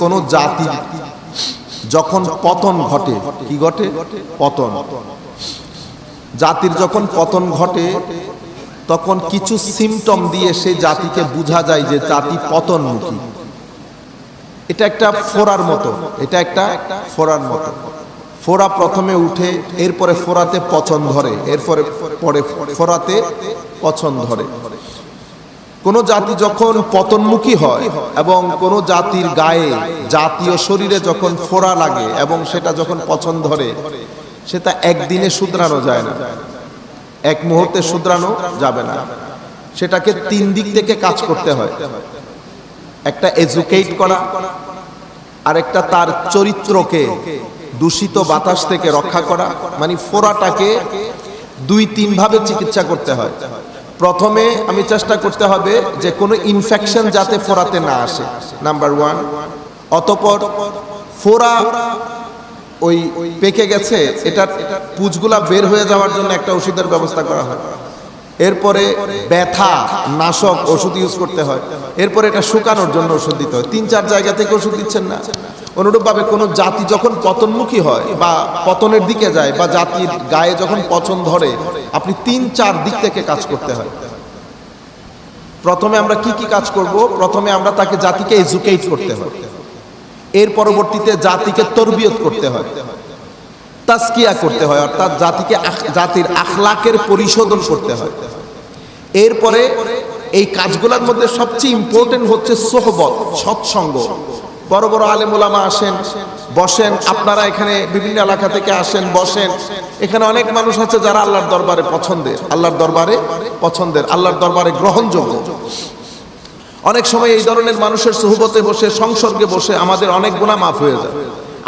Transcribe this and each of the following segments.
কোনো জাতি যখন পতন ঘটে, কি ঘটে? পতন। জাতির যখন পতন ঘটে, তখন কিছু সিমটম দিয়ে সেই জাতিকে বোঝা যায় যে জাতি পতনমুখী। এটা একটা ফোরার মতো, এটা একটা ফোরার মতো। ফোরা প্রথমে উঠে, এরপরে ফোরাতে পচন ধরে, এরপরে পরে ফোরাতে পচন ধরে। কোন জাতি যখন পতনমুখী হয় এবং কোন জাতির গায়ে জাতীয় শরীরে যখন ফোড়া লাগে এবং সেটা যখন পছন্দ ধরে সেটা একদিনে শুধরানো যায় না। এক মুহূর্তে শুধরানো যাবে না। সেটাকে তিন দিক থেকে কাজ করতে হয়। একটা এজুকেট করা, আরেকটা তার চরিত্রকে দূষিত বাতাস থেকে রক্ষা করা মানে ফোড়াটাকে দুই তিন ভাবে চিকিৎসা করতে হয়। প্রথমে আমি চেষ্টা করতে হবে যে কোনো ইনফেকশন যাতে ফোরাতে না আসে। নাম্বার ওয়ান অতপর ফোরা ওই পেকে গেছে এটা পুজগুলা বের হয়ে যাওয়ার জন্য একটা ওষুধের ব্যবস্থা করা হয়। এরপরে ব্যথা, নাশক ওষুধ ইউজ করতে হয়। এরপরে এটা শুকানোর জন্য ওষুধ দিতে হয়। তিন, চার জায়গা থেকে ওষুধ দিচ্ছেন না। অনুরূপভাবে কোনো জাতি যখন পতনমুখী হয় বা পতনের দিকে যায় বা জাতির গায়ে যখন পচন ধরে, আপনি তিন, চার দিক থেকে কাজ করতে হয়। প্রথমে আমরা কি কি কাজ করব? প্রথমে আমরা তাকে জাতিকে এজুকেট করতে হয়। এর পরবর্তীতে জাতিকে তরবিয়ত করতে হয়। তাস্কিয়া করতে হয়, অর্থাৎ জাতিকে জাতির আখলাকের পরিশোধন করতে হয়। এরপরে এই কাজগুলোর মধ্যে সবচেয়ে ইম্পর্টেন্ট হচ্ছে সোহবত, সৎসঙ্গ। বড় বড় আলেমুলামা আসেন, বসেন, আপনারা এখানে বিভিন্ন এলাকা থেকে আসেন, বসেন। এখানে অনেক মানুষ আছে যারা আল্লাহর দরবারে পছন্দের, আল্লাহর দরবারে পছন্দের, আল্লাহর দরবারে গ্রহণযোগ্য। অনেক সময় এই ধরনের মানুষের সুহবতে বসে, সংসর্গে বসে আমাদের অনেক গুণা মাফ হয়ে যায়।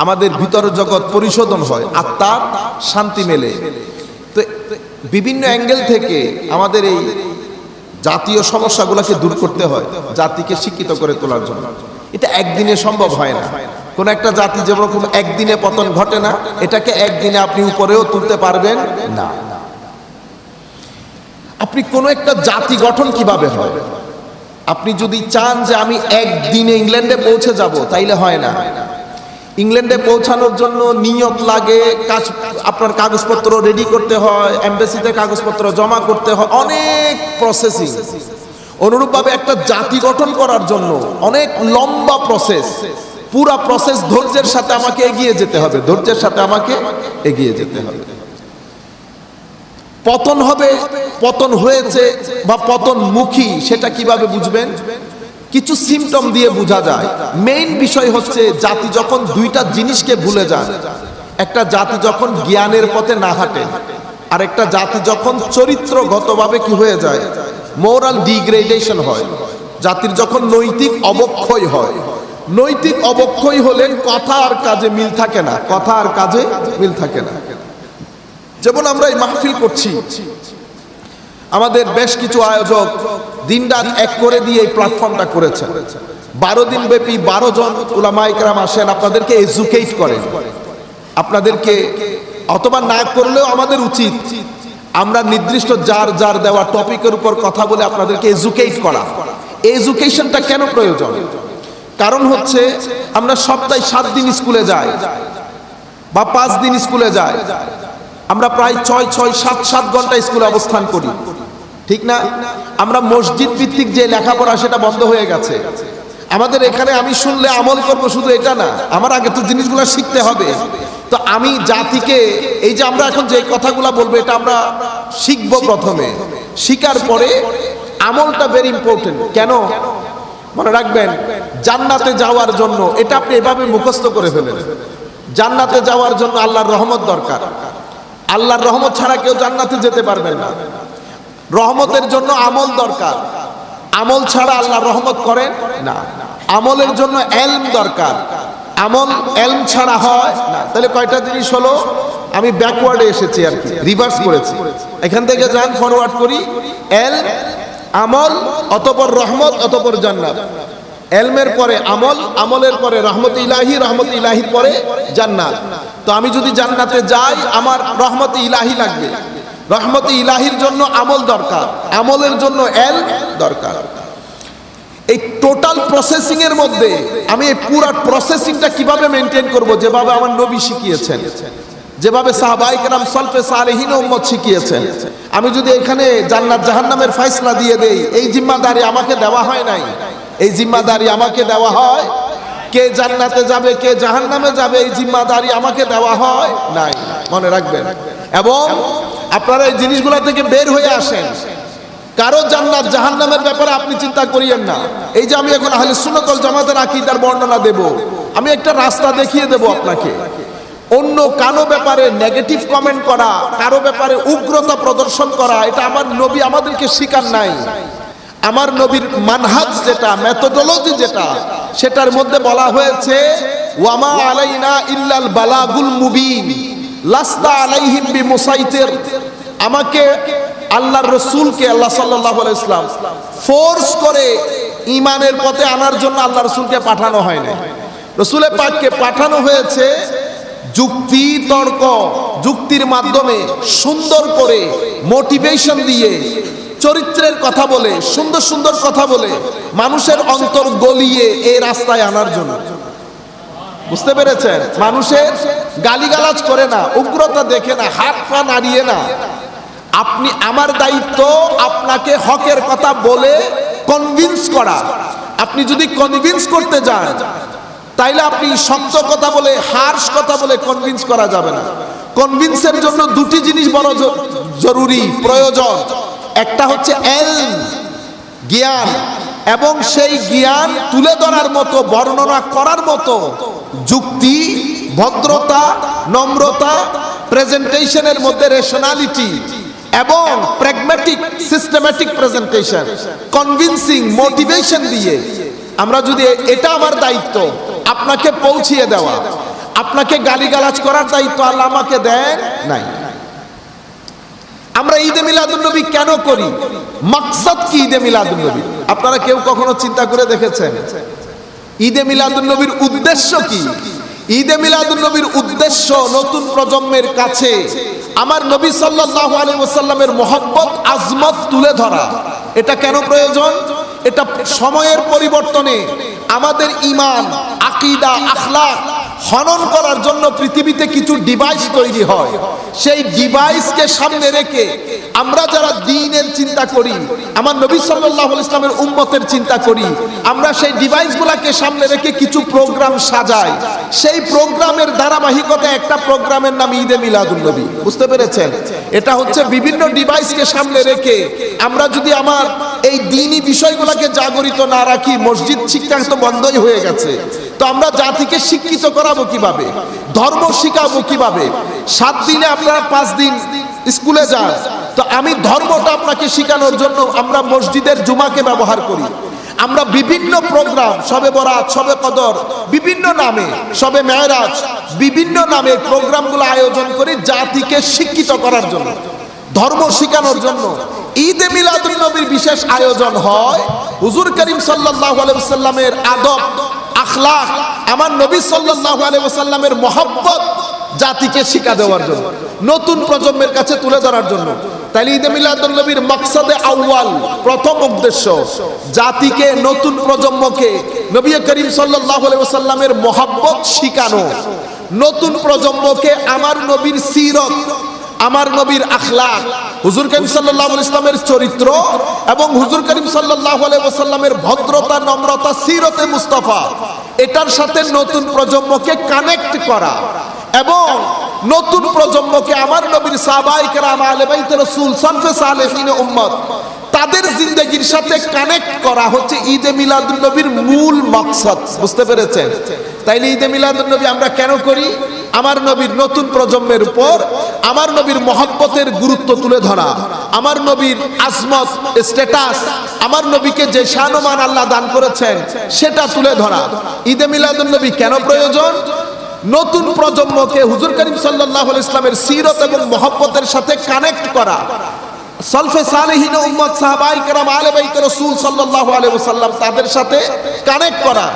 আমাদের ভিতর জগৎ পরিশোধন হয় আত্মার শান্তি মেলে। তো বিভিন্ন অ্যাঙ্গেল থেকে আমাদের এই জাতীয় সমস্যাগুলোকে দূর করতে হয়, জাতিকে শিক্ষিত করে তোলার জন্য। এটা একদিনে সম্ভব হয় না। কোন একটা জাতি যেরকম একদিনে পতন ঘটে না, এটাকে একদিনে আপনি উপরেও তুলতে পারবেন না। আপনি কোন একটা জাতি গঠন কীভাবে হয়? আপনি যদি চান যে আমি একদিনে ইংল্যান্ডে পৌঁছে যাব, তাইলে হয় না। ইংল্যান্ডে পৌঁছানোর জন্য নিয়ত লাগে, কাজ, আপনার কাগজপত্র রেডি করতে হয় এমবেসিতে কাগজপত্র জমা করতে হয়, অনেক প্রসেসিং অনুরূপভাবে একটা জাতি গঠন করার জন্য অনেক লম্বা প্রসেস পুরা প্রসেস ধৈর্যের সাথে আমাকে এগিয়ে যেতে হবে, ধৈর্যের সাথে আমাকে এগিয়ে যেতে হবে। পতন হবে, পতন হয়েছে বা পতন মুখী সেটা কীভাবে বুঝবেন? কিছু সিমটম দিয়ে বোঝা যায়। মেইন বিষয় হচ্ছে জাতি যখন দুইটা জিনিসকে ভুলে যায়, একটা জাতি যখন জ্ঞানের পথে না হাঁটে আর একটা জাতি যখন চরিত্রগতভাবে কি হয়ে যায় মোরাল ডিগ্রেডেশন হয়। জাতির যখন নৈতিক অবক্ষয় হয়, নৈতিক অবক্ষয় হলে কথা আর কাজে মিল থাকে না, কথা আর কাজে মিল থাকে না। যেমন আমরা এই মাহফিল করছি আমাদের বেশ কিছু আয়োজক দিনরাত এক করে দিয়ে এই প্ল্যাটফর্মটা করেছেন বারো দিন ব্যাপী বারো জন উলামাইকরাম আসেন, আপনাদেরকে এজুকেট করেন। আপনাদেরকে অথবা না করলেও আমাদের উচিত আমরা নির্দিষ্ট যার যার দেওয়া টপিকের উপর কথা বলে আপনাদেরকে এজুকেট করা। এজুকেশনটা কেন প্রয়োজন? কারণ হচ্ছে আমরা সপ্তাহে সাত দিন স্কুলে যাই বা পাঁচ দিন স্কুলে যাই। আমরা প্রায় ছয় ছয়, সাত সাত ঘণ্টা স্কুলে অবস্থান করি। ঠিক না? আমরা মসজিদ ভিত্তিক যে লেখাপড়া সেটা বন্ধ হয়ে গেছে। আমাদের এখানে আমি শুনলে আমল করব শুধু এটা না, আমার আগে তো জিনিসগুলো শিখতে হবে। তো আমি জাতিকে, এই যে আমরা এখন যে কথাগুলো বলব, এটা আমরা শিখব প্রথমে। শিকার পরে আমলটা ভেরি ইম্পর্টেন্ট কেন? মনে রাখবেন, জান্নাতে যাওয়ার জন্য, এটা আপনি এভাবে মুখস্থ করে ফেলেন। জান্নাতে যাওয়ার জন্য আল্লাহর রহমত দরকার। আল্লাহর রহমত ছাড়া কেউ জান্নাতে যেতে পারবে না। রহমতের জন্য আমল দরকার। আমল ছাড়া আল্লাহ রহমত করেন না। আমলের জন্য এলম দরকার। আমল, এলম ছাড়া হয় না। তাহলে কয়টা জিনিস হলো? আমি ব্যাকওয়ার্ডে এসেছি আর কি রিভার্স করেছি। এখান থেকে যান ফরওয়ার্ড করি। এল আমল, অতপর রহমত, অতপর জান্নাত। এলমের পরে আমল, আমলের পরে রহমত ইলাহি, রহমত ইলাহির পরে জান্নাত। তো আমি যদি জান্নাতে যাই, আমার রহমত ইলাহি লাগবে। রহমত ইলাহির জন্য আমল দরকার, আমলের জন্য এল দরকার। এই টোটাল প্রসেসিং এর মধ্যে আমি এই পুরো প্রসেসিংটা কীভাবে মেনটেন করব? যেভাবে আমার নবী শিখিয়েছেন, যেভাবে সাহাবাই কেরাম সলফে সালেহীন উম্মত শিখিয়েছেন। আমি যদি এখানে জান্নাত জাহান্নামের ফয়সলা দিয়ে দেই, এই জিম্মাদারি আমাকে দেওয়া হয় নাই। এই জিম্মাদারি আমাকে দেওয়া হয়। কে জান্নাতে যাবে, কে জাহান্নামে যাবে, এই জিম্মাদারি আমাকে দেওয়া হয় নাই। মনে রাখবেন। এবং আপনারা এই জিনিসগুলো থেকে বের হয়ে আসেন। কারও জান্নাত জাহান্নামের ব্যাপারে আপনি চিন্তা করিয়েন না। এই যে আমি এখন আহলে সুন্নাতুল জামাতের আকীদার বর্ণনা দেব। আমি একটা রাস্তা দেখিয়ে দেব আপনাকে। অন্য কারও ব্যাপারে নেগেটিভ কমেন্ট করা, কারও ব্যাপারে উগ্রতা প্রদর্শন করা, এটা আমার নবী আমাদেরকে শিকার নাই। আমার নবীর মানহাজ যেটা মেথোডোলজি যেটা, সেটার মধ্যে বলা হয়েছে, ওয়ামা আলাইনা ইল্লাল বালাগুল মুবিন, লাস্তা আলাইহিম বিমুসাইতির। আমাকে আল্লাহর রসুলকে, আল্লাহ সাল্লাহ ইসলাম ফোর্স করে ইমানের পথে আনার জন্য আল্লাহ রসুলকে পাঠানো হয় না রসুলের পাককে পাঠানো হয়েছে যুক্তি, তর্ক, যুক্তির মাধ্যমে সুন্দর করে মোটিভেশন দিয়ে, চরিত্রের কথা বলে, সুন্দর সুন্দর কথা বলে, মানুষের অন্তর গলিয়ে এই রাস্তায় আনার জন্য। বুঝতে পেরেছেন? মানুষের গালিগালাজ করে না, উগ্রতা দেখে না, হাত পা নাড়িয়ে না আপনি আমার দায়িত্ব আপনাকে হকের কথা বলে কনভিন্স করা। আপনি যদি কনভিন্স করতে যান, তাইলে আপনি শক্ত কথা বলে হার্শ কথা বলে কনভিন্স করা যাবে না। কনভিন্সের জন্য দুটি জিনিস বড় জরুরি, প্রয়োজন। একটা হচ্ছে এল জ্ঞান, এবং সেই জ্ঞান তুলে ধরার মতো, বর্ণনা করার মতো যুক্তি, ভদ্রতা, নম্রতা প্রেজেন্টেশনের মধ্যে রেশনালিটি এবং pragmatic systematic presentation convincing motivation দিয়ে আমরা যদি এটা আমার দায়িত্ব, আপনাকে পৌঁছিয়ে দেওয়া, আপনাকে গালিগালাজ করার দায়িত্ব আল্লাহ আমাকে দেন নাই। আমরা ঈদে মিলাদুন্নবী কেন করি? মাকসাদ কি ঈদে মিলাদুন্নবী আপনারা কেউ কখনো চিন্তা করে দেখেছেন? ঈদে মিলাদুন্নবীর উদ্দেশ্য কি? ঈদে মিলাদুন্নবীর উদ্দেশ্য নতুন প্রজন্মের কাছে আমার নবী সাল্লাহ আলী ওসাল্লামের মহব্বত, আজমত তুলে ধরা। এটা কেন প্রয়োজন? এটা সময়ের পরিবর্তনে আমাদের ইমান আকিদা, আখলাক হনন করার জন্য পৃথিবীতে কিছু ডিভাইস তৈরি হয়। সেই ডিভাইসকে সামনে রেখে আমরা যারা দিনের চিন্তা করি, আমার নবী আলাইহি ইসলামের উম্মতের চিন্তা করি, আমরা সেই ডিভাইসগুলোকে সামনে রেখে কিছু প্রোগ্রাম সাজাই। সেই প্রোগ্রামের ধারাবাহিকতা একটা প্রোগ্রামের নাম ঈদে মিলাদুন নবী। বুঝতে পেরেছেন? এটা হচ্ছে বিভিন্ন ডিভাইসকে সামনে রেখে আমরা যদি আমার এই দিনই বিষয়গুলোকে জাগরিত না রাখি, মসজিদ শিক্ষা তো বন্ধই হয়ে গেছে। তো আমরা জাতিকে শিক্ষিত করাবো কীভাবে? ধর্ম শিখাবো কীভাবে? সাত দিনে আপনারা পাঁচ দিন স্কুলে যান। তো আমি ধর্মটা আপনাকে শেখানোর জন্য আমরা মসজিদের জুমাকে ব্যবহার করি। আমরা বিভিন্ন প্রোগ্রাম, সবে বরাত, সবে কদর, বিভিন্ন নামে, সবে মেয়রাজ, বিভিন্ন নামে প্রোগ্রামগুলো আয়োজন করি জাতিকে শিক্ষিত করার জন্য, ধর্ম শেখানোর জন্য। ঈদে মিলাদুল নবীর বিশেষ আয়োজন হয়। হুজুর করিম সাল্লাল্লাহু আলাইহি ওয়াসাল্লামের আদব আখলাক আমার নবী সাল্লাল্লাহু আলাইহি ওয়াসাল্লামের মহব্বত জাতিকে শিক্ষা দেওয়ার জন্য, নতুন প্রজন্মের কাছে তুলে ধরার জন্য। তাইলে ঈদে মিলাদুল নবীর মাকসাদে আউয়াল, প্রথম উদ্দেশ্য, জাতিকে, নতুন প্রজন্মকে, নবী করিম সাল্লাল্লাহু আলাইহি ওয়াসাল্লামের মহব্বত শিখানো। নতুন প্রজন্মকে আমার নবীর সিরত আমার নবীর আখলাক, হুজুর করিম আলাইহি ইসলামের চরিত্র এবং হুজুর করিম সাল্লাল্লাহু আলাইহি ওয়াসাল্লামের ভদ্রতা, নম্রতা, সিরতে মুস্তাফা, এটার সাথে নতুন প্রজন্মকে কানেক্ট করা এবং নতুন প্রজন্মকে আমার নবীর উম্মত, তাদের জিন্দগির সাথে কানেক্ট করা হচ্ছে ঈদে মিলাদুন নবীর মূল মকসদ, বুঝতে পেরেছেন? তাইলে ঈদে মিলাদুন নবী আমরা কেন করি? আমার নবীর নতুন প্রজন্মের উপর আমার নবীর মহব্বতের গুরুত্ব তুলে ধরা, আমার নবীর আসমত স্ট্যাটাস আমার নবীকে যে সানমান আল্লাহ দান করেছেন, সেটা তুলে ধরা। ঈদে মিলাদুল নবী কেন প্রয়োজন? নতুন প্রজন্মকে হুজুর করিম সাল্লাহ ইসলামের সিরত এবং মহব্বতের সাথে কানেক্ট করা। সলফে সালেহীন উম্মত সাহাবাই কেরাম আলে বাইত রসুল সাল্লাল্লাহু আলাইহি ওয়াসাল্লাম তাদের সাথে কানেক্ট করা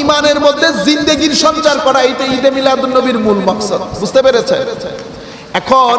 ইমানের মধ্যে জিন্দেগির সঞ্চার করা এটা ঈদে মিলাদুন নবীর মূল মকসদ। বুঝতে পেরেছেন? এখন